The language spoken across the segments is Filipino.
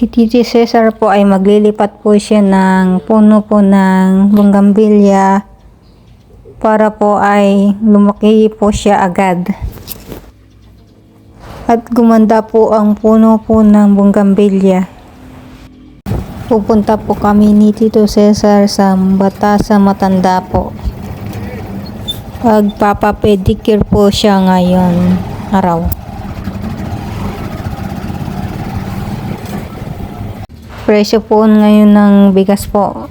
Si Titi Cesar po ay maglilipat po siya ng puno po ng bonggambilya para po ay lumaki po siya agad. At gumanda po ang puno po ng bonggambilya. Pupunta po kami ni Tito Cesar sa Batasa Matanda po. Pagpapapedicure po siya ngayon araw. Presyo po ngayon ng bigas po.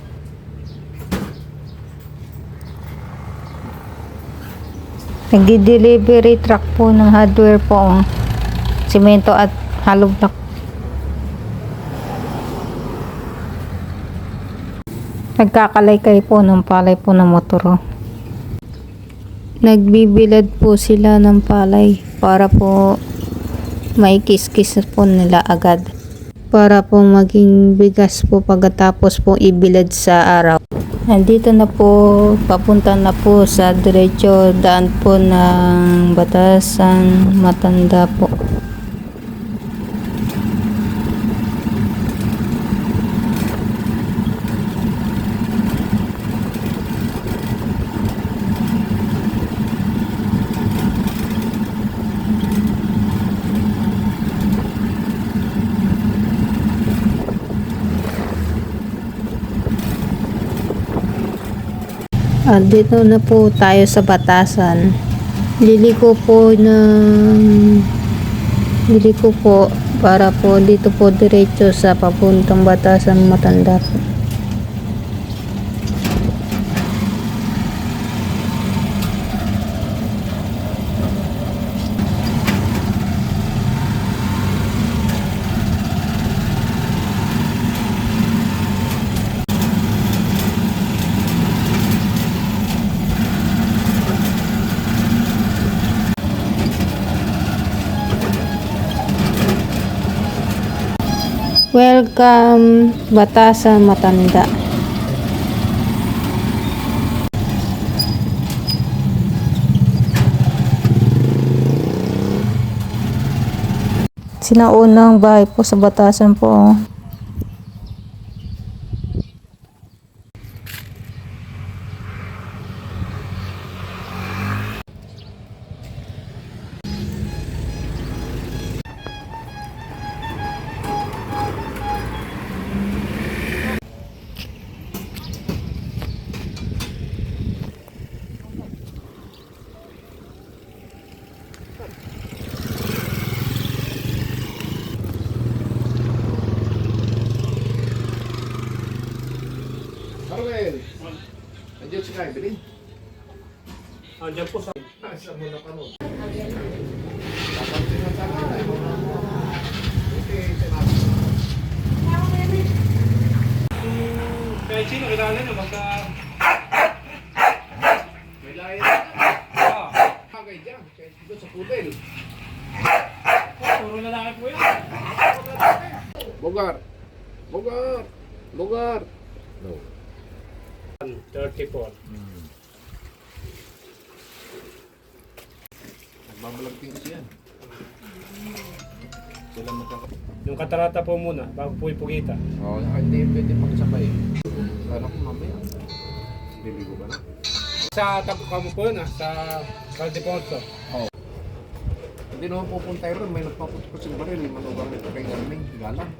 Nagdi-delivery truck po ng hardware po. Simento at hollow block. Nagkakalaykay po ng palay po ng motor. oh. Nagbibilad po sila ng palay para po maikis-kis po nila agad para po maging bigas po pagkatapos po ibilad sa araw. Nandito na po, papunta na po sa diretso daan po ng batasan matanda po. At dito na po tayo sa batasan. Liliko po ng liliko po para po dito po diretso sa papuntang batasan matanda po. Welcome Batasan Matanda. Sinaunang bahay po sa Batasan po. Kai, bilhin. Andiyan po sa... Nasa mo na kamo. Dapat tinataka na. Okay, tinataka. Kahit sino, kilala nyo, basta... May layan. Ah, Kagay dyan. Kahit doon sa pudel. puro lalaki po yan. Bogar! Bogar! Bogar! No. 34. Nagbabalagting kasi yan. Sila magkaka... Yung katarata po muna, bago po ipugita. Oo, oh, hindi pwede pagsabay. Ano ko mamaya? Liligo ka na? Sa tapo kamo po yun ah, sa Caldeponso. Hindi naman pupunta ron. May nagpapunta ko sa baril. Manugang ito kay Garming. Galang.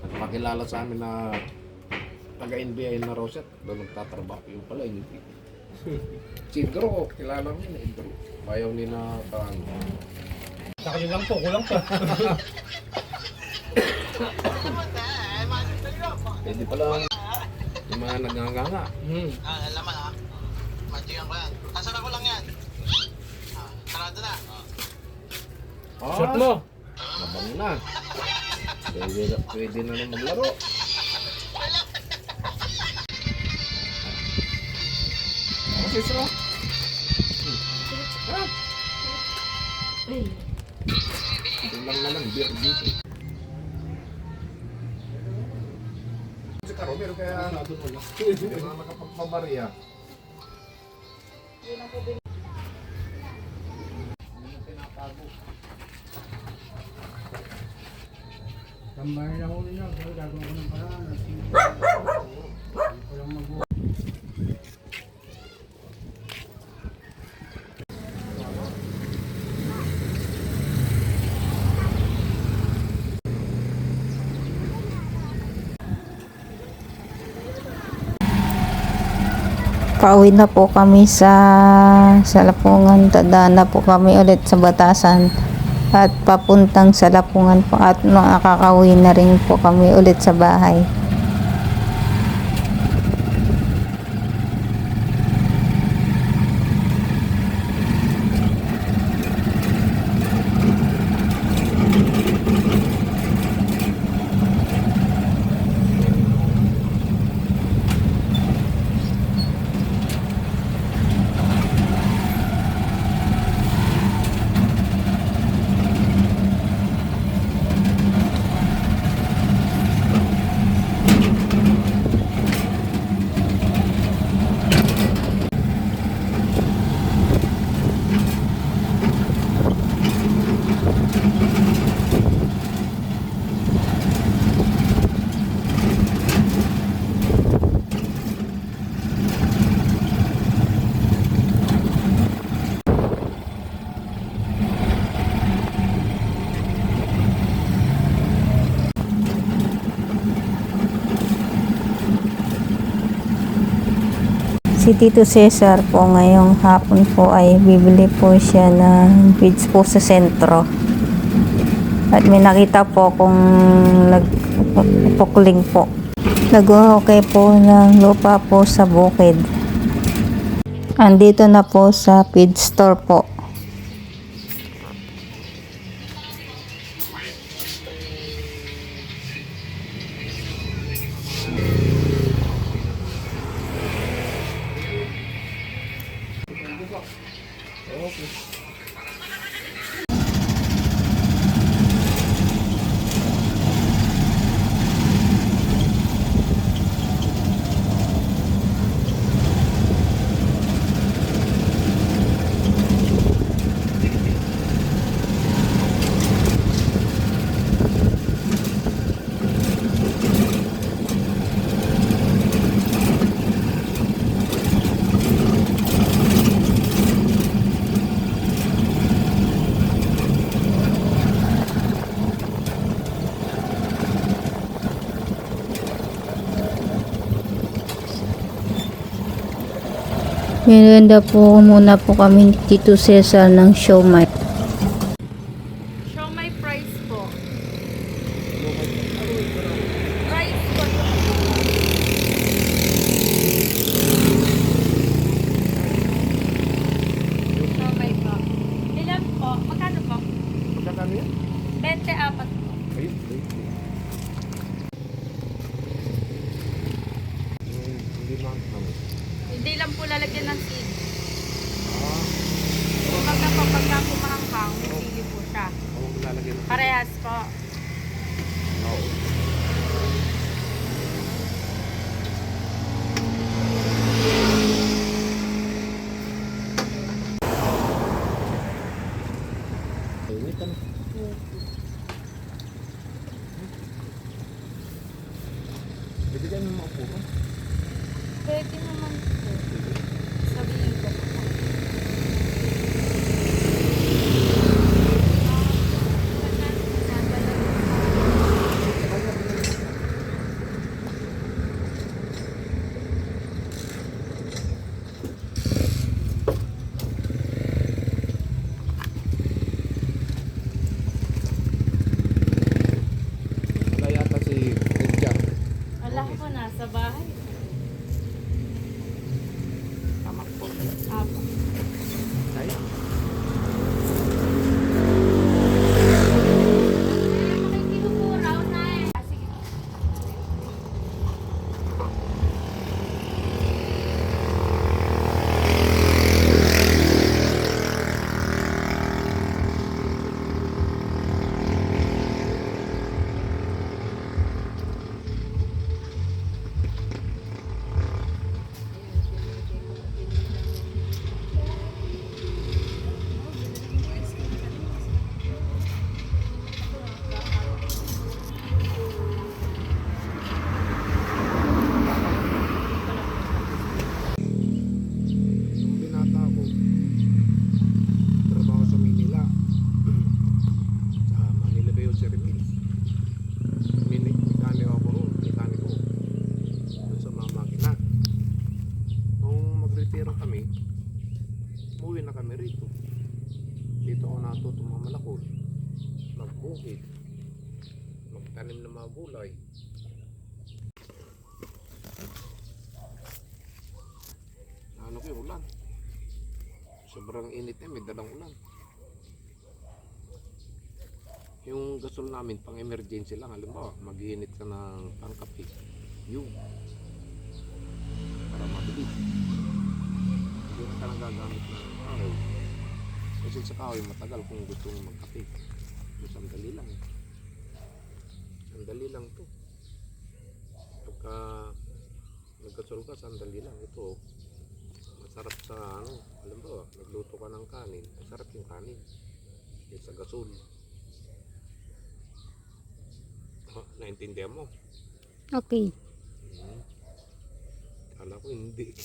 At pakilala sa amin na taga-NBI na Rosette. Doon nagtatrabaho. Yung pala, hindi. Si Idro, kilala mo yun, Idro. Bayaw ni na parang... Sa kanya lang po, kulang pa. Pwede pala yung mga naganganga. hmm. Ah, laman ha. Mantigan ko yan. Kasara ko lang yan. Ah, sarado na. Ah, Shot mo. Mabang na. Pwede, na- pwede na nang maglaro. pieces, oh. Ah! Ito na lang, beer dito. Sa karo, meron kaya doon wala. Hindi na nakapagpamaria. Hindi na po din. Kambahin na huli na, pero gagawin ko ng paraan. pauwi na po kami sa Salapungan dadana po kami ulit sa Batasan. At papuntang Salapungan po. At nakakauwi na rin po kami ulit sa bahay. Si Tito Cesar po ngayong hapon po ay bibili po siya ng feeds po sa sentro. At may nakita po kung nagpukuling po. Nag-okay po ng lupa po sa bukid. Andito na po sa feed store po. Merenda po muna po kami dito Cesar ng siomay. lang. May po siya. Lalagyan. Parehas po. Oo. Oh. Bibigyan mo ako po. Pwede naman po. Magbukid. Magtanim ng mga gulay. Ano ko ulan? Sobrang init eh, may dalang ulan. Yung gasol namin, pang emergency lang, halimbawa, mag-iinit ka ng pangkape. Yung. Para mabilis. Hindi na ka nang gagamit ng kahoy. Kasi sa kahoy, matagal kung gusto mo magkape. Sandali lang. Sandali lang to. Pagka nagkasol ka, sandali lang. Ito, masarap sa ano, alam ba, nagluto ka ng kanin, masarap yung kanin. Yung sa gasol. Ah, naintindihan mo? Okay. Hmm. Kala ko hindi.